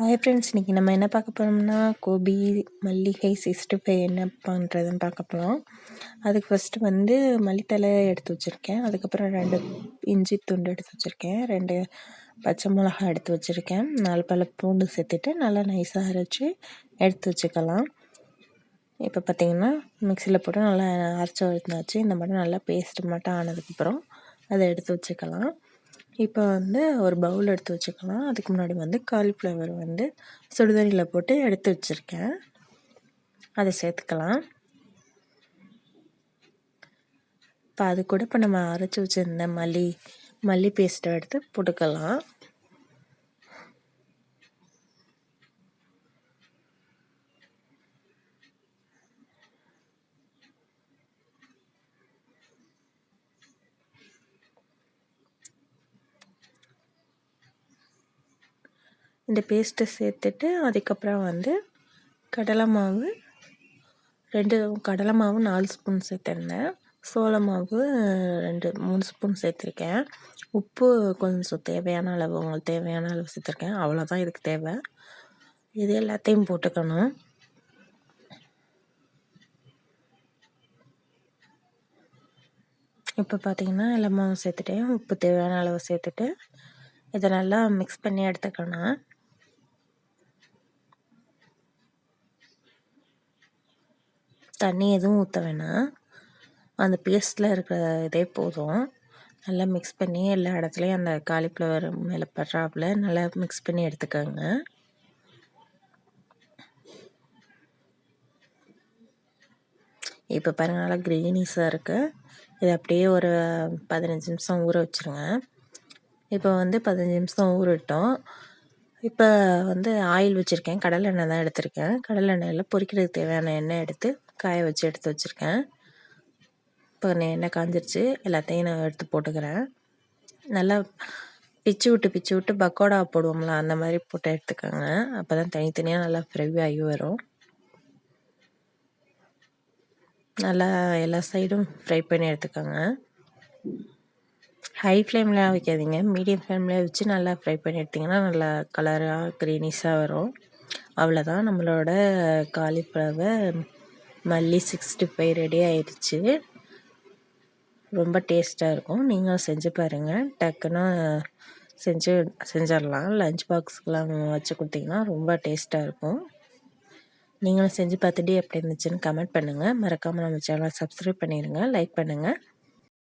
Hi friends இன்றைக்கி நம்ம என்ன பார்க்க போகிறோம்னா கோபி மல்லிகை சிக்ஸ்டி ஃபைவ் என்ன பண்ணுறதுன்னு பார்க்க போகிறோம் அதுக்கு ஃபஸ்ட்டு வந்து மல்லித்தலை எடுத்து வச்சுருக்கேன். அதுக்கப்புறம் ரெண்டு இஞ்சி துண்டு எடுத்து வச்சுருக்கேன். ரெண்டு பச்சை மிளகா எடுத்து வச்சுருக்கேன். நாலு பல பூண்டு சேர்த்துட்டு நல்லா நைஸாக அரைச்சி எடுத்து வச்சுக்கலாம். இப்போ பார்த்திங்கன்னா மிக்சியில் போட்டு நல்லா அரைச்சி வச்சுனாச்சு இந்த மாதிரி நல்லா பேஸ்ட் மட்டும் ஆனதுக்கப்புறம் அதை எடுத்து வச்சுக்கலாம். இப்போ வந்து ஒரு பவுல் எடுத்து வச்சுக்கலாம். அதுக்கு முன்னாடி வந்து காலிஃப்ளவர் வந்து சுடுதண்ணியில் போட்டு எடுத்து வச்சுருக்கேன். அதை சேர்த்துக்கலாம். இப்போ அது கூட இப்போ நம்ம அரைச்சி வச்சுருந்த மல்லி மல்லி பேஸ்ட்டை எடுத்து போட்டுக்கலாம். இந்த பேஸ்ட்டை சேர்த்துட்டு அதுக்கப்புறம் வந்து கடலை மாவு ரெண்டு கடலை மாவு நாலு ஸ்பூன் சேர்த்துருந்தேன். சோள மாவு ரெண்டு மூணு ஸ்பூன் சேர்த்துருக்கேன். உப்பு கொஞ்சம் தேவையான அளவு உங்களுக்கு தேவையான அளவு சேர்த்துருக்கேன். அவ்வளோதான் இதுக்கு தேவை. இது எல்லாத்தையும் போட்டுக்கணும். இப்போ பார்த்தீங்கன்னா எல்லா மாவும் சேர்த்துட்டேன். உப்பு தேவையான அளவு சேர்த்துட்டு இதை நல்லா மிக்ஸ் பண்ணி எடுத்துக்கணும். தண்ணி எதுவும் ஊற்ற வேணாம். அந்த பேஸ்ட்டில் இருக்கிற இதே போதும். நல்லா மிக்ஸ் பண்ணி எல்லா இடத்துலையும் அந்த காலிஃப்ளவர் மேலே படுறாப்புல நல்லா மிக்ஸ் பண்ணி எடுத்துக்கோங்க. இப்போ பாருங்கள் நல்லா க்ரீனிஸாக இருக்குது இது அப்படியே ஒரு பதினஞ்சு நிமிஷம் ஊற வச்சுருங்க. இப்போ வந்து பதினஞ்சு நிமிஷம் ஊறட்டும். இப்போ வந்து ஆயில் வச்சுருக்கேன். கடலெண்ணெய் தான் எடுத்திருக்கேன். கடலெண்ணெயில் பொரிக்கிறதுக்கு தேவையான எண்ணெய் எடுத்து காய வச்சு எடுத்து வச்சுருக்கேன். இப்போ எண்ணெய் காஞ்சிருச்சு. எல்லாத்தையும் நான் எடுத்து போட்டுக்கிறேன். நல்லா பிச்சு விட்டு பிச்சு விட்டு பக்கோடா போடுவோம்ல அந்த மாதிரி போட்டு எடுத்துக்கோங்க. அப்போ தான் தனித்தனியாக நல்லா ஃப்ரை ஆகி வரும். நல்லா எல்லா சைடும் ஃப்ரை பண்ணி எடுத்துக்கோங்க. ஹை ஃப்ளேமில் வைக்காதீங்க. மீடியம் ஃப்ளேமில் வச்சு நல்லா ஃப்ரை பண்ணி எடுத்திங்கன்னா நல்லா கலராக க்ரீனிஷாக வரும். அவ்வளோதான் நம்மளோட காலிஃப்ளவர் மல்லி சிக்ஸ்டி ஃபைவ் ரெடி ஆயிடுச்சு. ரொம்ப டேஸ்ட்டாக இருக்கும். நீங்களும் செஞ்சு பாருங்கள் டக்குன்னு செஞ்சு செஞ்சிடலாம். லஞ்ச் பாக்ஸுக்கெலாம் வச்சு கொடுத்தீங்கன்னா ரொம்ப டேஸ்ட்டாக இருக்கும். நீங்களும் செஞ்சு பார்த்துட்டு எப்படி இருந்துச்சுன்னு கமெண்ட் பண்ணுங்கள் மறக்காமல் நம்ம சேனலை சப்ஸ்கிரைப் பண்ணிடுங்க லைக் பண்ணுங்கள்